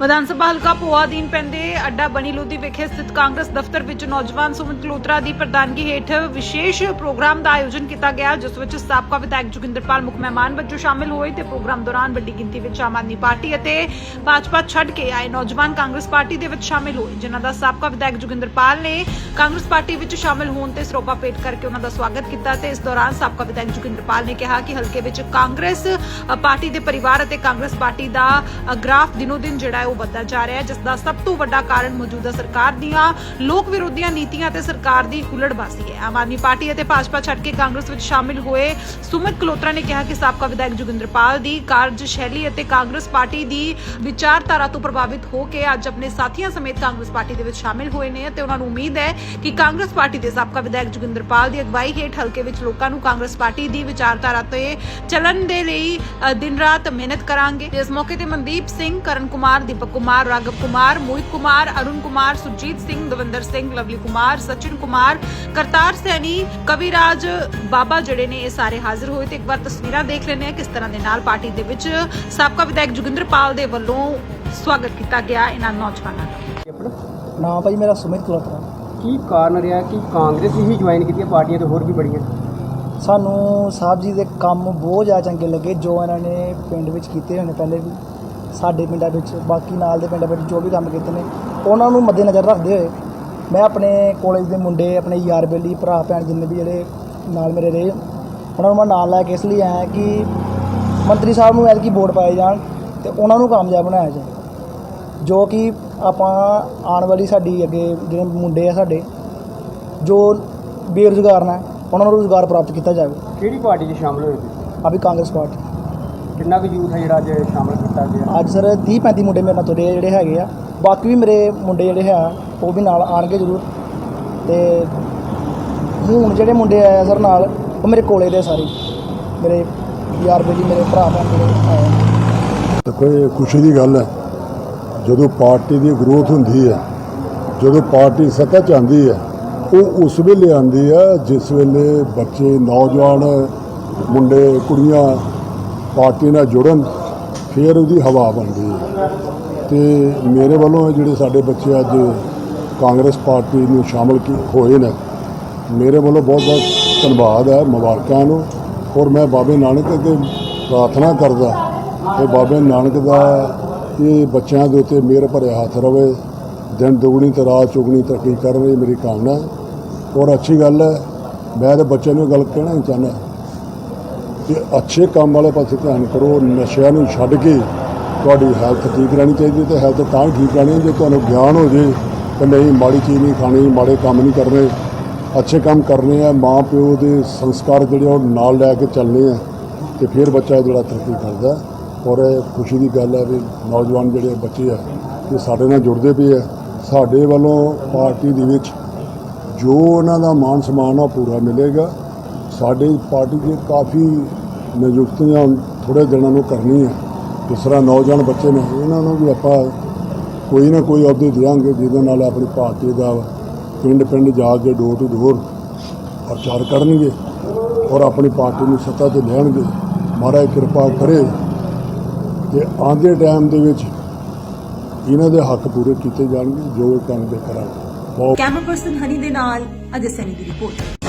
ਵਿਧਾਨ ਸਭਾ ਹਲਕਾ ਪੋਆ ਦੀਨ ਪੈਂਦੇ ਅੱਡਾ ਬਣੀ ਲੋਧੀ ਵਿਖੇ ਸਥਿਤ ਕਾਂਗਰਸ ਦਫ਼ਤਰ ਵਿੱਚ ਨੌਜਵਾਨ ਸੁਮਿਤ ਲੋਤਰਾ ਦੀ ਪ੍ਰਧਾਨਗੀ ਹੇਠ ਵਿਸ਼ੇਸ਼ ਪ੍ਰੋਗਰਾਮ ਦਾ ਆਯੋਜਨ ਕੀਤਾ ਗਿਆ ਜਿਸ ਵਿੱਚ ਸਾਬਕਾ ਵਿਧਾਇਕ ਜੋਗਿੰਦਰਪਾਲ ਮੁੱਖ ਮਹਿਮਾਨ ਵਜੋਂ ਸ਼ਾਮਿਲ ਹੋਏ ਤੇ ਪ੍ਰੋਗਰਾਮ ਦੌਰਾਨ ਵੱਡੀ ਗਿਣਤੀ ਵਿੱਚ ਆਮ ਆਦਮੀ ਪਾਰਟੀ ਅਤੇ ਭਾਜਪਾ ਛੱਡ ਕੇ ਆਏ ਨੌਜਵਾਨ ਕਾਂਗਰਸ ਪਾਰਟੀ ਦੇ ਵਿੱਚ ਸ਼ਾਮਿਲ ਹੋਏ ਜਿਨ੍ਹਾਂ ਦਾ ਸਾਬਕਾ ਵਿਧਾਇਕ ਜੋਗਿੰਦਰਪਾਲ ਨੇ ਕਾਂਗਰਸ ਪਾਰਟੀ ਵਿੱਚ ਸ਼ਾਮਿਲ ਹੋਣ ਤੇ ਸਰੋਪਾ ਭੇਟ ਕਰਕੇ ਉਹਨਾਂ ਦਾ ਸਵਾਗਤ ਕੀਤਾ ਤੇ ਇਸ ਦੌਰਾਨ ਸਾਬਕਾ ਵਿਧਾਇਕ ਜੋਗਿੰਦਰਪਾਲ ਨੇ ਕਿਹਾ ਕਿ ਹਲਕੇ ਵਿੱਚ ਕਾਂਗਰਸ ਪਾਰਟੀ ਦੇ ਪਰਿਵਾਰ ਅਤੇ ਕਾਂਗਰਸ ਪਾਰਟੀ ਦਾ ਅ, ਗ੍ਰਾਫ ਦਿਨੋ ਦਿਨ ਜਿਹੜਾ ਉਹ ਵੱਧਦਾ ਜਾ ਰਿਹਾ ਹੈ, ਜਿਸ ਦਾ ਸਭ ਤੋਂ ਵੱਡਾ ਕਾਰਨ ਮੌਜੂਦਾ ਸਰਕਾਰ ਦੀਆਂ ਲੋਕ ਵਿਰੋਧੀਆਂ ਨੀਤੀਆਂ ਤੇ ਸਰਕਾਰ ਦੀ ਹੁਲੜਬਾਜ਼ੀ ਹੈ। ਆਮ ਆਦਮੀ ਪਾਰਟੀ ਅਤੇ ਭਾਜਪਾ ਛੱਡ ਕੇ ਕਾਂਗਰਸ ਵਿੱਚ ਸ਼ਾਮਿਲ ਹੋਏ ਸੁਮਿਤ ਕਲੋਤਰਾ ਨੇ ਕਿਹਾ ਕਿ ਸਾਬਕਾ ਵਿਧਾਇਕ ਜੋਗਿੰਦਰਪਾਲ ਦੀ ਕਾਰਜਸ਼ੈਲੀ ਅਤੇ ਕਾਂਗਰਸ ਪਾਰਟੀ ਦੀ ਵਿਚਾਰਧਾਰਾ ਤੋਂ ਪ੍ਰਭਾਵਿਤ ਹੋ ਕੇ ਅੱਜ ਆਪਣੇ ਸਾਥੀਆਂ ਸਮੇਤ ਕਾਂਗਰਸ ਪਾਰਟੀ ਦੇ ਵਿੱਚ ਸ਼ਾਮਿਲ ਹੋਏ ਨੇ ਅਤੇ ਉਹਨਾਂ ਨੂੰ ਉਮੀਦ ਹੈ ਕਿ ਕਾਂਗਰਸ ਪਾਰਟੀ ਦੇ ਸਾਬਕਾ ਵਿਧਾਇਕ ਜੋਗਿੰਦਰਪਾਲ ਦੀ ਅਗਵਾਈ ਹੇਠ ਹਲਕੇ ਵਿੱਚ ਲੋਕਾਂ ਨੂੰ ਕਾਂਗਰਸ ਪਾਰਟੀ ਦੀ ਵਿਚਾਰਧਾਰਾ ਤੇ ਚੱਲਣ ਦੇ ਲਈ ਦਿਨ ਰਾਤ ਮਿਹਨਤ ਕਰਾਂਗੇ। ਇਸ ਮੌਕੇ ਤੇ ਮਨਦੀਪ ਸਿੰਘ, ਕਰਨ ਕੁਮਾਰ ਦੀਪਕ ਕੁਮਾਰ ਰਾਘਵ ਕੁਮਾਰ ਮੋਹਿਤ ਕੁਮਾਰ ਅਰੁਣ ਕੁਮਾਰ ਸੁਰਜੀਤ ਸਿੰਘ ਦਵਿੰਦਰ ਸਿੰਘ ਲਵਲੀ ਕੁਮਾਰ ਸਚਿਨ ਕੁਮਾਰ ਕਰਤਾਰ ਸੈਣੀ ਕਵਿਰਾਜ ਬਾਬਾ ਜਿਹੜੇ ਨੇ ਇਹ ਸਾਰੇ ਹਾਜ਼ਰ ਹੋਏ ਤੇ ਇੱਕ ਵਾਰ ਤਸਵੀਰਾਂ ਦੇਖ ਲੈਂਦੇ ਆ ਕਿਸ ਤਰ੍ਹਾਂ ਦੇ ਨਾਲ ਪਾਰਟੀ ਦੇ ਵਿੱਚ ਸਾਬਕਾ ਵਿਧਾਇਕ ਜੋਗਿੰਦਰਪਾਲ ਦੇ ਵੱਲੋਂ ਸਵਾਗਤ ਕੀਤਾ ਗਿਆ ਇਹਨਾਂ ਨੌਜਵਾਨਾਂ ਦਾ। ਨਾਮ ਭਾਈ ਮੇਰਾ ਸੁਮਿਤ ਕਲੋਤਰਾ ਕੀ ਕਾਰਨ ਰਿਹਾ ਕਿ ਕਾਂਗਰਸ ਹੀ ਜੁਆਇਨ ਕੀਤੀਆਂ ਪਾਰਟੀਆਂ ਤੇ ਹੋਰ ਵੀ ਬੜੀਆਂ? ਸਾਨੂੰ ਸਾਹਿਬ ਜੀ ਦੇ ਕੰਮ ਬਹੁਤ ਜ਼ਿਆਦਾ ਚੰਗੇ ਲੱਗੇ ਜੋ ਇਹਨਾਂ ਨੇ ਪਿੰਡ ਵਿੱਚ ਕੀਤੇ ਹੋਏ ਨੇ ਪਹਿਲੇ ਵੀ। ਸਾਡੇ ਪਿੰਡਾਂ ਵਿੱਚ ਬਾਕੀ ਨਾਲ ਦੇ ਪਿੰਡਾਂ ਵਿੱਚ ਜੋ ਵੀ ਕੰਮ ਕੀਤੇ ਨੇ ਉਹਨਾਂ ਨੂੰ ਮੱਦੇਨਜ਼ਰ ਰੱਖਦੇ ਹੋਏ ਮੈਂ ਆਪਣੇ ਕਾਲਜ ਦੇ ਮੁੰਡੇ ਆਪਣੇ ਯਾਰ ਬੇਲੀ ਭਰਾ ਭੈਣ ਜਿੰਨੇ ਵੀ ਜਿਹੜੇ ਨਾਲ ਮੇਰੇ ਰਹੇ ਉਹਨਾਂ ਨੂੰ ਮੈਂ ਨਾਲ ਲੈ ਕੇ ਇਸ ਲਈ ਆਇਆ ਕਿ ਮੰਤਰੀ ਸਾਹਿਬ ਨੂੰ ਐਤਕੀ ਵੋਟ ਪਾਏ ਜਾਣ ਤੇ ਉਹਨਾਂ ਨੂੰ ਕਾਮਯਾਬ ਬਣਾਇਆ ਜਾਏ। ਜੋ ਕਿ ਆਪਾਂ ਆਉਣ ਵਾਲੀ ਸਾਡੀ ਅੱਗੇ ਜਿਹੜੇ ਮੁੰਡੇ ਆ ਸਾਡੇ ਜੋ ਬੇਰੁਜ਼ਗਾਰ ਨੇ ਉਹਨਾਂ ਨੂੰ ਰੁਜ਼ਗਾਰ ਪ੍ਰਾਪਤ ਕੀਤਾ ਜਾਵੇ। ਕਿਹੜੀ ਪਾਰਟੀ 'ਚ ਸ਼ਾਮਲ ਹੋਏ ਤੁਸੀਂ? ਆ ਵੀ ਕਾਂਗਰਸ ਪਾਰਟੀ। ਕਿੰਨਾ ਕੁ ਯੂਥ ਹੈ ਜਿਹੜਾ ਅੱਜ ਸ਼ਾਮਲ ਕੀਤਾ ਗਿਆ? ਅੱਜ ਸਰ 30 35 ਮੁੰਡੇ ਮੇਰੇ ਨਾਲ ਤੁਰੇ ਆ ਜਿਹੜੇ ਹੈਗੇ ਆ। ਬਾਕੀ ਵੀ ਮੇਰੇ ਮੁੰਡੇ ਜਿਹੜੇ ਹੈ ਉਹ ਵੀ ਨਾਲ ਆਣਗੇ ਜ਼ਰੂਰ। ਤੇ ਹੁਣ ਜਿਹੜੇ ਮੁੰਡੇ ਆਏ ਆ ਸਰ ਨਾਲ ਉਹ ਮੇਰੇ ਕੋਲੇ ਦੇ ਸਾਰੇ। ਮੇਰੇ ਯਾਰ ਬੇਲੀ ਮੇਰੇ ਭਰਾ ਭੈਣ ਜਿਹੜੇ ਆਏ। ਦੇਖੋ ਇਹ ਖੁਸ਼ੀ ਦੀ ਗੱਲ ਹੈ ਜਦੋਂ ਪਾਰਟੀ ਦੀ ਗਰੋਥ ਹੁੰਦੀ ਹੈ ਜਦੋਂ ਪਾਰਟੀ ਸੱਤਾ 'ਚ ਆਉਂਦੀ ਹੈ ਉਹ ਉਸ ਵੇਲੇ ਆਉਂਦੀ ਹੈ ਜਿਸ ਵੇਲੇ ਬੱਚੇ ਨੌਜਵਾਨ ਮੁੰਡੇ ਕੁੜੀਆਂ ਪਾਰਟੀ ਨਾਲ ਜੁੜਨ, ਫਿਰ ਉਹਦੀ ਹਵਾ ਬਣਦੀ ਹੈ। ਤੇ ਮੇਰੇ ਵੱਲੋਂ ਜਿਹੜੇ ਸਾਡੇ ਬੱਚੇ ਅੱਜ ਕਾਂਗਰਸ ਪਾਰਟੀ ਨੂੰ ਸ਼ਾਮਲ ਕੀ ਹੋਏ ਨੇ, ਮੇਰੇ ਵੱਲੋਂ ਬਹੁਤ ਬਹੁਤ ਧੰਨਵਾਦ ਹੈ ਮੁਬਾਰਕਾਂ ਨੂੰ। ਔਰ ਮੈਂ ਬਾਬੇ ਨਾਨਕ ਅੱਗੇ ਪ੍ਰਾਰਥਨਾ ਕਰਦਾ ਕਿ ਬਾਬੇ ਨਾਨਕ ਦਾ ਇਹ ਬੱਚਿਆਂ ਦੇ ਉੱਤੇ ਮਿਹਰ ਭਰਿਆ ਹੱਥ ਰਵੇ, ਦਿਨ ਦੁਗਣੀ ਤੇ ਰਾਤ ਚੁਗਣੀ ਤਰੱਕੀ ਕਰਨ ਇਹ ਮੇਰੀ ਕਾਮਨਾ ਔਰ ਅੱਛੀ ਗੱਲ ਹੈ, ਮੈਂ ਤੇ ਬੱਚਿਆਂ ਨੂੰ ਇਹ ਗੱਲ ਕਹਿਣਾ ਹੀ ਚਾਹੁੰਦਾ। ਕਿ ਅੱਛੇ ਕੰਮ ਵਾਲੇ ਪਾਸੇ ਧਿਆਨ ਕਰੋ, ਨਸ਼ਿਆਂ ਨੂੰ ਛੱਡ ਕੇ ਤੁਹਾਡੀ ਹੈਲਥ ਠੀਕ ਰਹਿਣੀ ਚਾਹੀਦੀ ਤੇ ਹੈਲਥ ਤਾਂ ਹੀ ਠੀਕ ਰਹਿਣੀ ਜੇ ਤੁਹਾਨੂੰ ਗਿਆਨ ਹੋ ਜੇ ਕਿ ਨਹੀਂ, ਮਾੜੀ ਚੀਜ਼ ਨਹੀਂ ਖਾਣੀ, ਮਾੜੇ ਕੰਮ ਨਹੀਂ ਕਰਨੇ, ਅੱਛੇ ਕੰਮ ਕਰਨੇ ਆ ਮਾਂ ਪਿਓ ਦੇ ਸੰਸਕਾਰ ਜਿਹੜੇ ਉਹ ਨਾਲ ਲੈ ਕੇ ਚੱਲਨੇ ਆ ਤੇ ਫਿਰ ਬੱਚਾ ਜਿਹੜਾ ਤਰੱਕੀ ਕਰਦਾ। ਔਰ ਇਹ ਖੁਸ਼ੀ ਦੀ ਗੱਲ ਹੈ ਵੀ ਨੌਜਵਾਨ ਜਿਹੜੇ ਬੱਚੇ ਆ, ਇਹ ਸਾਡੇ ਨਾਲ ਜੁੜਦੇ ਪਏ ਆ। ਸਾਡੇ ਵੱਲੋਂ ਪਾਰਟੀ ਦੇ ਵਿੱਚ ਜੋ ਉਹਨਾਂ ਦਾ ਮਾਨ ਸਨਮਾਨ ਆ ਉਹ ਪੂਰਾ ਮਿਲੇਗਾ। ਸਾਡੇ ਪਾਰਟੀ ਦੇ ਕਾਫੀ ਨਿਯੁਕਤੀਆਂ ਥੋੜੇ ਦਿਨਾਂ ਨੂੰ ਕਰਨੀ ਹੈ ਜਿਸ ਤਰ੍ਹਾਂ ਨੌਜਵਾਨ ਬੱਚੇ ਨੇ, ਇਹਨਾਂ ਨੂੰ ਵੀ ਆਪਾਂ ਕੋਈ ਨਾ ਕੋਈ ਅਹੁਦੇ ਦੇਵਾਂਗੇ, ਜਿਹਦੇ ਨਾਲ ਆਪਣੀ ਪਾਰਟੀ ਦਾ ਪਿੰਡ ਪਿੰਡ ਜਾ ਕੇ ਡੋਰ ਟੂ ਡੋਰ ਪ੍ਰਚਾਰ ਕਰਨਗੇ ਔਰ ਆਪਣੀ ਪਾਰਟੀ ਨੂੰ ਸੱਤਾ ਤੇ ਲੈਣਗੇ। ਮਹਾਰਾਜ ਕਿਰਪਾ ਕਰੇ ਤੇ ਆਉਂਦੇ ਟਾਈਮ ਦੇ ਵਿੱਚ ਇਹਨਾਂ ਦੇ ਹੱਕ ਪੂਰੇ ਕੀਤੇ ਜਾਣਗੇ, ਜੋ ਇਹ ਕੰਮ ਦੇ ਕਰਾਂਗੇ। ਕੈਮਰਾ ਪਰਸਨ ਹਨੀ ਦੇ ਨਾਲ ਅਜੇ ਸੈਨੀ ਦੀ ਰਿਪੋਰਟ।